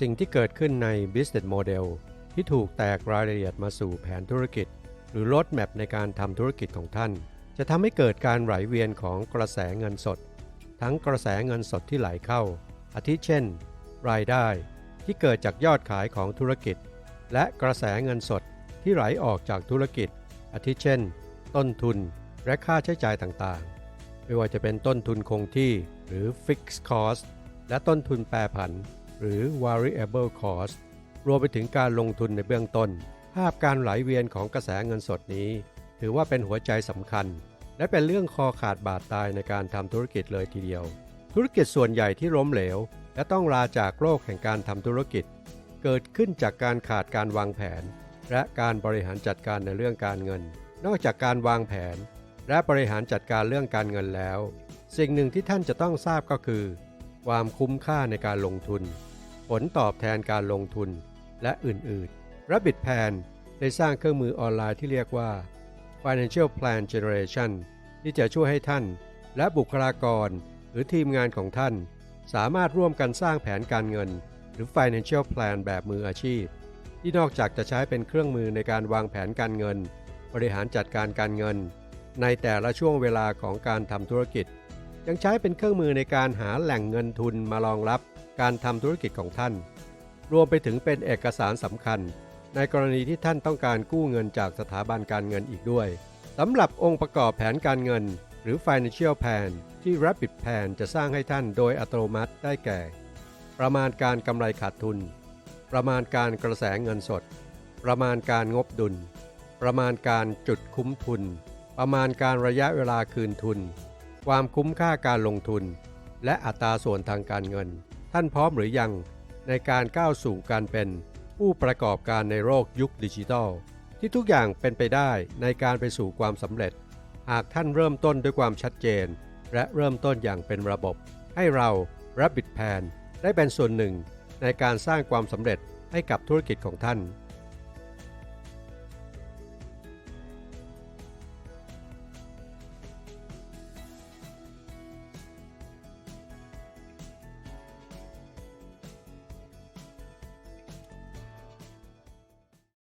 สิ่งที่เกิดขึ้นใน Business Model ที่ถูกแตกรายละเอียดมาสู่แผนธุรกิจ หรือ Road Map ในการทำธุรกิจของท่าน จะทำให้เกิดการไหลเวียนของกระแสเงินสด ทั้งกระแสเงินสดที่ไหลเข้า อาทิเช่น รายได้ที่เกิดจากยอดขายของธุรกิจ และกระแสเงินสดที่ไหลออกจากธุรกิจ อาทิเช่น ต้นทุนและค่าใช้จ่ายต่างๆ ไม่ว่าจะเป็นต้นทุนคงที่หรือ Fixed Cost และต้นทุนแปรผัน หรือ Variable Cost รวมไปถึงการลงทุนในเบื้องต้น ภาพการไหลเวียนของกระแสเงินสดนี้ ถือว่าเป็นหัวใจสำคัญ และเป็นเรื่องคอขาดบาดตายในการทำธุรกิจเลยทีเดียว ธุรกิจส่วนใหญ่ที่ล้มเหลว และต้องลาจากโลกแห่งการทำธุรกิจ เกิดขึ้นจากการขาดการวางแผน และการบริหารจัดการในเรื่องการเงิน นอกจากการวางแผน และบริหารจัดการเรื่องการเงินแล้ว สิ่งหนึ่งที่ท่านจะต้องทราบก็คือ ความคุ้มค่าในการลงทุน ผลตอบแทนการลงทุน และอื่นๆ Rabbit Plan ได้สร้างเครื่องมือออนไลน์ที่เรียกว่า Financial Plan Generation ที่จะช่วยให้ท่าน และบุคลากร หรือทีมงานของท่าน สามารถร่วมกันสร้างแผนการเงิน หรือ Financial Plan แบบมืออาชีพ ที่นอกจากจะใช้เป็นเครื่องมือในการวางแผนการเงิน บริหารจัดการการเงิน ในแต่ละช่วงเวลาของการทำธุรกิจ ยังใช้เป็นเครื่องมือในการหาแหล่งเงินทุนมารองรับการทำธุรกิจของท่าน รวมไปถึงเป็นเอกสารสำคัญ ในกรณีที่ท่านต้องการกู้เงินจากสถาบันการเงินอีกด้วยสำหรับองค์ประกอบแผนการเงิน หรือ Financial Plan ที่ Rapid Plan จะสร้างให้ท่านโดยอัตโนมัติได้แก่ ประมาณการกำไรขาดทุน ประมาณการกระแสเงินสด ประมาณการงบดุล ประมาณการจุดคุ้มทุน ประมาณการระยะเวลาคืนทุน ความคุ้มค่าการลงทุน และอัตราส่วนทางการเงิน ท่านพร้อมหรือยังในการก้าวสู่การเป็นผู้ประกอบการในโลกยุคดิจิทัล ที่ทุกอย่างเป็นไปได้ในการไปสู่ความสำเร็จ หากท่านเริ่มต้นด้วยความชัดเจน และเริ่มต้นอย่างเป็นระบบ ให้เรา Rabbit Plan ได้เป็นส่วนหนึ่งในการสร้างความสำเร็จให้กับธุรกิจของท่าน